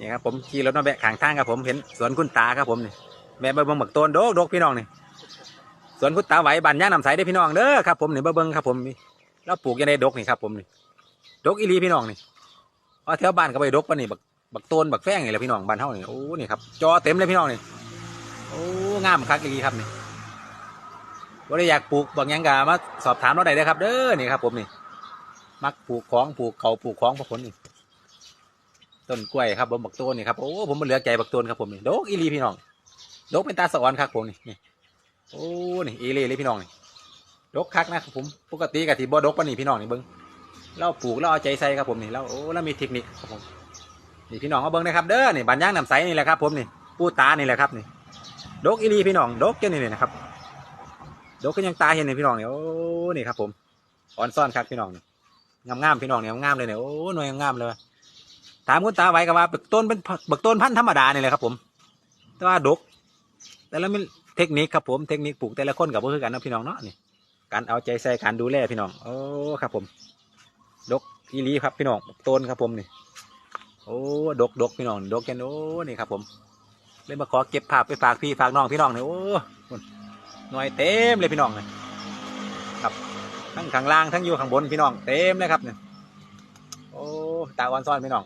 นี่ครับผมขี่รถมาแบะขางทางครับผมเห็นสวนคุณตาครับผมนี่แม่เบิ่งบักต้นโดกโดกพี่น้องนี่สวนคุณตาไหวบันย่างน้ำใสได้พี่น้องเด้อครับผมนี่เบิ่งครับผมนี่เราปลูกยังไงดกนี่ครับผมนี่ดกอีหลีพี่น้องนี่เอาแถวบ้านก็ไปดกปะนี่บักบักต้นบักแฟงนี่แหละพี่น้องบ้านเฮานี่โอ้นี่ครับจอเต็มเลยพี่น้องนี่โอ้งามคักอีหลีครับนี่ว่าได้อยากปลูกบางย่างกามาสอบถามเราได้เลยครับ เด้อนี่ครับผมนี่มักปลูกของปลูกเขาปลูกของพวกคนนี่ ต้นกล้วยครับผมบักต้นนี่ครับโอ้ผมมันเหลือใจบักต้นครับผมนี่โดกอีลีพี่น้องโดกเป็นตาสะออนครับผมนี่นี่โอ้นี่อีลีเลยพี่น้องนี่ดกคักนะครับผมปกติกะที่บ่ดกปานนี่พี่น้องนี่เบิ้งเราปลูกเราเอาใจใส่ครับผมนี่เราโอ้เรามีเทคนิคครับผมนี่พี่น้องเอาเบิ้งนะครับเด้อนี่บานย่างน้ำใสนี่แหละครับผมนี่ปูตานี่แหละครับนี่ดกอีลีพี่น้องดกเจ้านี่นี่นะครับดกก็ยังตาเห็นนี่พี่น้องนี่โอ้นี่ครับผมอ่อนซ่อนครับพี่น้องนี่งามๆพี่น้องเนี่ยงามๆเลยเนี่ยโอ้หน่วยงามๆเลย ถามคุณตาไว้กับว่าบักต้นเป็นเบักต้นพันธุ์ธรรมดานี่แหละครับผม แต่ว่าดก แต่ละมันเทคนิคครับผมเทคนิคปลูกแต่ละคนกับก็คือกันนะพี่น้องเนาะนี่การเอาใจใส่การดูแลพี่น้องโอ้ครับผมดกอีหลีครับพี่น้องบักต้นครับผมนี่โอ้ดกดกพี่น้องดกกันโอ้นี่ครับผมเลยมาขอเก็บภาพไปฝากพี่ฝากน้องพี่น้องเนี่ยโอ้หน่วยเต็มเลยพี่น้องเลยทั้งข้างล่างทั้งอยู่ข้างบนพี่น้องเต็มเลยครับเนี่ยโอ้ตาอ่อนซ้อนพี่น้อง